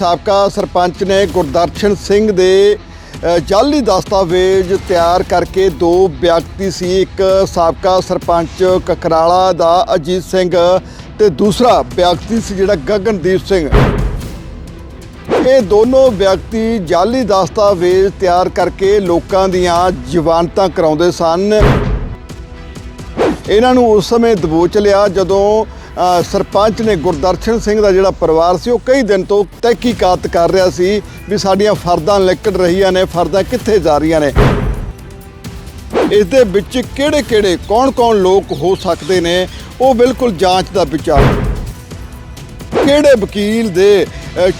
ਸਾਬਕਾ ਸਰਪੰਚ ਨੇ ਗੁਰਦਰਸ਼ਨ ਸਿੰਘ ਦੇ ਅ, ਜਾਲੀ ਦਸਤਾਵੇਜ਼ ਤਿਆਰ ਕਰਕੇ ਦੋ ਵਿਅਕਤੀ ਸੀ ਇੱਕ ਸਾਬਕਾ ਸਰਪੰਚ ਕਕਰਾਲਾ ਦਾ ਅਜੀਤ ਸਿੰਘ ਤੇ ਦੂਸਰਾ ਵਿਅਕਤੀ ਸੀ ਜਿਹੜਾ ਗਗਨਦੀਪ ਸਿੰਘ। ਇਹ ਦੋਨੋਂ ਵਿਅਕਤੀ ਜਾਲੀ ਦਸਤਾਵੇਜ਼ ਤਿਆਰ ਕਰਕੇ ਲੋਕਾਂ ਦੀਆਂ ਜ਼ਮਾਨਤਾਂ ਕਰਾਉਂਦੇ ਸਨ। ਇਹਨਾਂ ਨੂੰ ਉਸ ਸਮੇਂ ਦਬੋਚ ਲਿਆ ਜਦੋਂ ਸਰਪੰਚ ਨੇ ਗੁਰਦਰਸ਼ਨ ਸਿੰਘ ਦਾ ਜਿਹੜਾ ਪਰਿਵਾਰ ਸੀ, ਉਹ ਕਈ ਦਿਨ ਤੋਂ ਤਹਿਕੀਕਾਤ ਕਰ ਰਿਹਾ ਸੀ ਵੀ ਸਾਡੀਆਂ ਫਰਦਾਂ ਲਿਕੜ ਰਹੀਆਂ ਨੇ, ਫਰਦਾਂ ਕਿੱਥੇ ਜਾ ਰਹੀਆਂ ਨੇ? ਇਸ ਦੇ ਵਿੱਚ ਕਿਹੜੇ-ਕਿਹੜੇ, ਕੌਣ-ਕੌਣ ਲੋਕ ਹੋ ਸਕਦੇ ਨੇ, ਉਹ ਬਿਲਕੁਲ ਜਾਂਚ ਦਾ ਵਿਚਾਰ। ਕਿਹੜੇ ਵਕੀਲ ਦੇ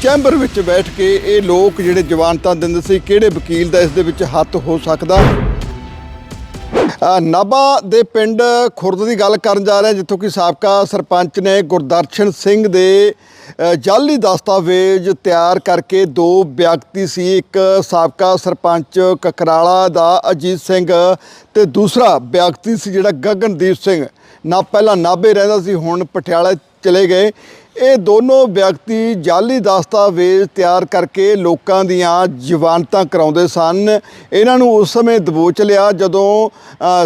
ਚੈਂਬਰ ਵਿੱਚ ਬੈਠ ਕੇ ਇਹ ਲੋਕ ਜਿਹੜੇ ਜਵਾਨਤਾ ਦਿੰਦੇ ਸੀ, ਕਿਹੜੇ ਵਕੀਲ ਦਾ ਇਸ ਦੇ ਵਿੱਚ ਹੱਥ ਹੋ ਸਕਦਾ? ਨਾਭਾ ਦੇ ਪਿੰਡ ਖੁਰਦ ਦੀ ਗੱਲ ਕਰਨ ਜਾ ਰਹੇ ਜਿੱਥੋਂ ਕਿ ਸਾਬਕਾ ਸਰਪੰਚ ਨੇ ਗੁਰਦਰਸ਼ਨ ਸਿੰਘ ਦੇ ਅ, ਜਾਲੀ ਦਸਤਾਵੇਜ਼ ਤਿਆਰ ਕਰਕੇ ਦੋ ਵਿਅਕਤੀ ਸੀ ਇੱਕ ਸਾਬਕਾ ਸਰਪੰਚ ਕਕਰਾਲਾ ਦਾ ਅਜੀਤ ਸਿੰਘ ਤੇ ਦੂਸਰਾ ਵਿਅਕਤੀ ਸੀ ਜਿਹੜਾ ਗਗਨਦੀਪ ਸਿੰਘ। ਨਾ ਪਹਿਲਾਂ ਨਾਭੇ ਰਹਿੰਦਾ ਸੀ ਹੁਣ ਪਟਿਆਲਾ ਚਲੇ ਗਏ। ਇਹ ਦੋਨੋਂ ਵਿਅਕਤੀ ਜਾਲੀ ਦਸਤਾਵੇਜ਼ ਤਿਆਰ ਕਰਕੇ ਲੋਕਾਂ ਦੀਆਂ ਜ਼ਮਾਨਤਾਂ ਕਰਾਉਂਦੇ ਸਨ। ਇਹਨਾਂ ਨੂੰ ਉਸ ਸਮੇਂ ਦਬੋਚ ਲਿਆ ਜਦੋਂ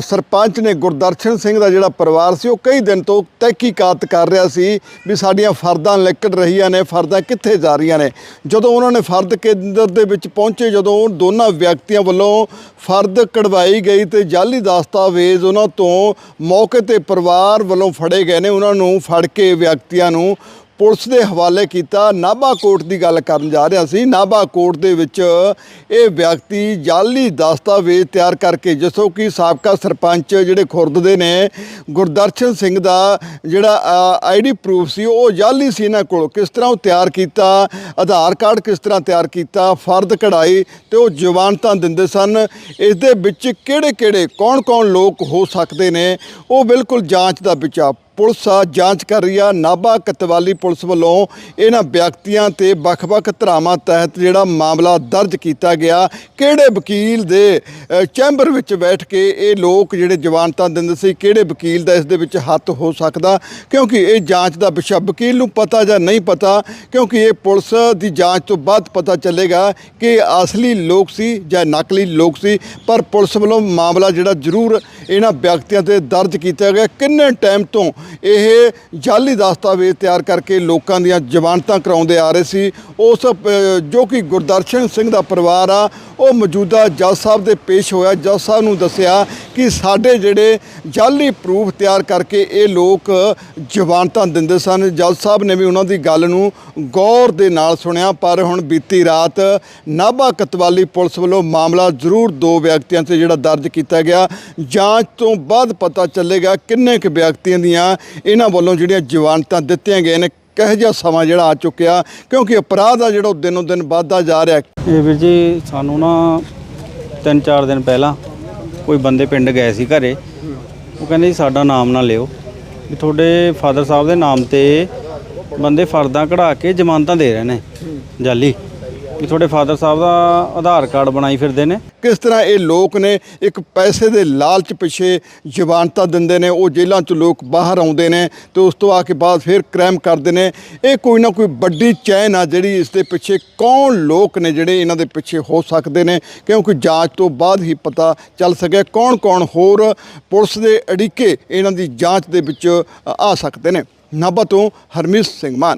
ਸਰਪੰਚ ਨੇ ਗੁਰਦਰਸ਼ਨ ਸਿੰਘ ਦਾ ਜਿਹੜਾ ਪਰਿਵਾਰ ਸੀ, ਉਹ ਕਈ ਦਿਨ ਤੋਂ ਤਹਿਕੀਕਾਤ ਕਰ ਰਿਹਾ ਸੀ ਵੀ ਸਾਡੀਆਂ ਫਰਦਾਂ ਲਿਕੜ ਰਹੀਆਂ ਨੇ, ਫਰਦਾਂ ਕਿੱਥੇ ਜਾ ਰਹੀਆਂ ਨੇ। ਜਦੋਂ ਉਹਨਾਂ ਨੇ ਫਰਦ ਕੇਂਦਰ ਦੇ ਵਿੱਚ ਪਹੁੰਚੇ, ਜਦੋਂ ਦੋਨਾਂ ਵਿਅਕਤੀਆਂ ਵੱਲੋਂ ਫਰਦ ਕਢਵਾਈ ਗਈ ਤੇ ਜਾਲੀ ਦਸਤਾਵੇਜ਼ ਉਹਨਾਂ ਤੋਂ ਮੌਕੇ ਤੇ ਪਰਿਵਾਰ ਵੱਲੋਂ ਫੜੇ ਗਏ ਨੇ। ਉਹਨਾਂ ਨੂੰ ਫੜ ਕੇ ਵਿਅਕਤੀਆਂ ਨੂੰ ਪੁਲਿਸ ਦੇ ਹਵਾਲੇ ਕੀਤਾ। ਨਾਭਾ ਕੋਰਟ ਦੀ ਗੱਲ ਕਰਨ ਜਾ ਰਿਹਾ ਸੀ। ਨਾਭਾ ਕੋਰਟ ਦੇ ਵਿੱਚ ਇਹ ਵਿਅਕਤੀ ਜਾਲੀ ਦਸਤਾਵੇਜ਼ ਤਿਆਰ ਕਰਕੇ ਜਿਸੋ ਕਿ ਸਾਬਕਾ ਸਰਪੰਚ ਜਿਹੜੇ ਖੁਰਦ ਦੇ ਨੇ, ਗੁਰਦਰਸ਼ਨ ਸਿੰਘ ਦਾ ਜਿਹੜਾ ਆਈਡੀ ਪ੍ਰੂਫ ਸੀ, ਉਹ ਜਾਲੀ ਸੀ ਇਹਨਾਂ ਕੋਲ। ਕਿਸ ਤਰ੍ਹਾਂ ਉਹ ਤਿਆਰ ਕੀਤਾ? ਆਧਾਰ ਕਾਰਡ ਕਿਸ ਤਰ੍ਹਾਂ ਤਿਆਰ ਕੀਤਾ? ਫਰਦ ਕਢਾਈ ਤੇ ਉਹ ਜਵਾਨਤਾਂ ਦਿੰਦੇ ਸਨ। ਇਸ ਦੇ ਵਿੱਚ ਕਿਹੜੇ-ਕਿਹੜੇ, ਕੌਣ-ਕੌਣ ਲੋਕ ਹੋ ਸਕਦੇ ਨੇ, ਉਹ ਬਿਲਕੁਲ ਜਾਂਚ ਦਾ ਵਿਚਾ ਪੁਲਿਸ ਆ, ਜਾਂਚ ਕਰ ਰਹੀ ਆ। ਨਾਭਾ ਕਤਵਾਲੀ ਪੁਲਿਸ ਵੱਲੋਂ ਇਹਨਾਂ ਵਿਅਕਤੀਆਂ ਤੇ ਵੱਖ-ਵੱਖ ਧਰਾਵਾਂ ਤਹਿਤ ਜਿਹੜਾ ਮਾਮਲਾ ਦਰਜ ਕੀਤਾ ਗਿਆ। ਕਿਹੜੇ ਵਕੀਲ ਦੇ ਚੈਂਬਰ ਵਿੱਚ ਬੈਠ ਕੇ ਇਹ ਲੋਕ ਜਿਹੜੇ ਜਵਾਨਤਾਂ ਦਿੰਦੇ ਸੀ, ਕਿਹੜੇ ਵਕੀਲ ਦਾ ਇਸ ਦੇ ਵਿੱਚ ਹੱਥ ਹੋ ਸਕਦਾ? ਕਿਉਂਕਿ ਇਹ ਜਾਂਚ ਦਾ ਵਿਸ਼ਾ ਵਕੀਲ ਨੂੰ ਪਤਾ ਜਾਂ ਨਹੀਂ ਪਤਾ, ਕਿਉਂਕਿ ਇਹ ਪੁਲਿਸ ਦੀ ਜਾਂਚ ਤੋਂ ਬਾਅਦ ਪਤਾ ਚੱਲੇਗਾ ਕਿ ਅਸਲੀ ਲੋਕ ਸੀ ਜਾਂ ਨਕਲੀ ਲੋਕ ਸੀ। ਪਰ ਪੁਲਿਸ ਵੱਲੋਂ ਮਾਮਲਾ ਜਿਹੜਾ ਜ਼ਰੂਰ ਇਹਨਾਂ ਵਿਅਕਤੀਆਂ ਤੇ ਦਰਜ ਕੀਤਾ ਗਿਆ। ਕਿੰਨੇ ਟਾਈਮ ਤੋਂ ਇਹ ਜਾਲੀ ਦਸਤਾਵੇਜ਼ ਤਿਆਰ ਕਰਕੇ ਲੋਕਾਂ ਦੀਆਂ ਜ਼ਮਾਨਤਾਂ ਕਰਾਉਂਦੇ ਆ ਰਹੇ ਸੀ। ਉਸ ਜੋ ਕਿ ਗੁਰਦਰਸ਼ਨ ਸਿੰਘ ਦਾ ਪਰਿਵਾਰ ਆ, ਉਹ ਮੌਜੂਦਾ ਜੱਜ ਸਾਹਿਬ ਦੇ ਪੇਸ਼ ਹੋਇਆ। ਜੱਜ ਸਾਹਿਬ ਨੂੰ ਦੱਸਿਆ ਕਿ ਸਾਡੇ ਜਿਹੜੇ ਜਾਲੀ ਪ੍ਰੂਫ ਤਿਆਰ ਕਰਕੇ ਇਹ ਲੋਕ ਜ਼ਮਾਨਤਾਂ ਦਿੰਦੇ ਸਨ। ਜੱਜ ਸਾਹਿਬ ਨੇ ਵੀ ਉਹਨਾਂ ਦੀ ਗੱਲ ਨੂੰ ਗੌਰ ਦੇ ਨਾਲ ਸੁਣਿਆ, ਪਰ ਹੁਣ ਬੀਤੀ ਰਾਤ ਨਾਭਾ ਕਤਵਾਲੀ ਪੁਲਿਸ ਵੱਲੋਂ ਮਾਮਲਾ ਜ਼ਰੂਰ ਦੋ ਵਿਅਕਤੀਆਂ ਤੇ ਜਿਹੜਾ ਦਰਜ ਕੀਤਾ ਗਿਆ। ਜਾਂਚ ਤੋਂ ਬਾਅਦ ਪਤਾ ਚੱਲੇਗਾ ਕਿੰਨੇ ਕੁ ਵਿਅਕਤੀਆਂ ਦੀਆਂ ਇਹਨਾਂ ਵੱਲੋਂ ਜਿਹੜੀਆਂ ਜ਼ਮਾਨਤਾਂ ਦਿੱਤੀਆਂ ਗਈਆਂ ਨੇ, ਕਿਹੋ ਜਿਹਾ ਸਮਾਂ ਜਿਹੜਾ ਆ ਚੁੱਕਿਆ, ਕਿਉਂਕਿ ਅਪਰਾਧ ਆ ਜਿਹੜਾ ਉਹ ਦਿਨੋਂ ਦਿਨ ਵੱਧਦਾ ਜਾ ਰਿਹਾ ਇਹ ਵੀਰ ਜੀ, ਸਾਨੂੰ ਨਾ ਤਿੰਨ ਚਾਰ ਦਿਨ ਪਹਿਲਾਂ ਕੋਈ ਬੰਦੇ ਪਿੰਡ ਗਏ ਸੀ ਘਰੇ। ਉਹ ਕਹਿੰਦੇ ਜੀ, ਸਾਡਾ ਨਾਮ ਨਾ ਲਿਓ। ਵੀ ਤੁਹਾਡੇ ਫਾਦਰ ਸਾਹਿਬ ਦੇ ਨਾਮ ਤੇ ਬੰਦੇ ਫਰਦਾਂ ਕਢਾ ਕੇ ਜ਼ਮਾਨਤਾਂ ਦੇ ਰਹੇ ਨੇ, ਜਾਲੀ। ਵੀ ਤੁਹਾਡੇ ਫਾਦਰ ਸਾਹਿਬ ਦਾ ਆਧਾਰ ਕਾਰਡ ਬਣਾਈ ਫਿਰਦੇ ਨੇ। ਕਿਸ ਤਰ੍ਹਾਂ ਇਹ ਲੋਕ ਨੇ ਇੱਕ ਪੈਸੇ ਦੇ ਲਾਲਚ ਪਿੱਛੇ ਜ਼ਬਾਨਤਾ ਦਿੰਦੇ ਨੇ, ਉਹ ਜੇਲ੍ਹਾਂ 'ਚ ਲੋਕ ਬਾਹਰ ਆਉਂਦੇ ਨੇ ਤੇ ਉਸ ਤੋਂ ਆ ਕੇ ਬਾਅਦ ਫਿਰ ਕ੍ਰਾਈਮ ਕਰਦੇ ਨੇ। ਇਹ ਕੋਈ ਨਾ ਕੋਈ ਵੱਡੀ ਚੈਨ ਆ ਜਿਹੜੀ ਇਸ ਦੇ ਪਿੱਛੇ ਕੌਣ ਲੋਕ ਨੇ ਜਿਹੜੇ ਇਹਨਾਂ ਦੇ ਪਿੱਛੇ ਹੋ ਸਕਦੇ ਨੇ, ਕਿਉਂਕਿ ਜਾਂਚ ਤੋਂ ਬਾਅਦ ਹੀ ਪਤਾ ਚੱਲ ਸਕਿਆ ਕੌਣ-ਕੌਣ ਹੋਰ ਪੁਲਿਸ ਦੇ ਅੜਿੱਕੇ ਇਹਨਾਂ ਦੀ ਜਾਂਚ ਦੇ ਵਿੱਚ ਆ ਸਕਦੇ ਨੇ। ਨਾਭਾ ਤੋਂ ਹਰਮੀਤ ਸਿੰਘ ਮਾਨ।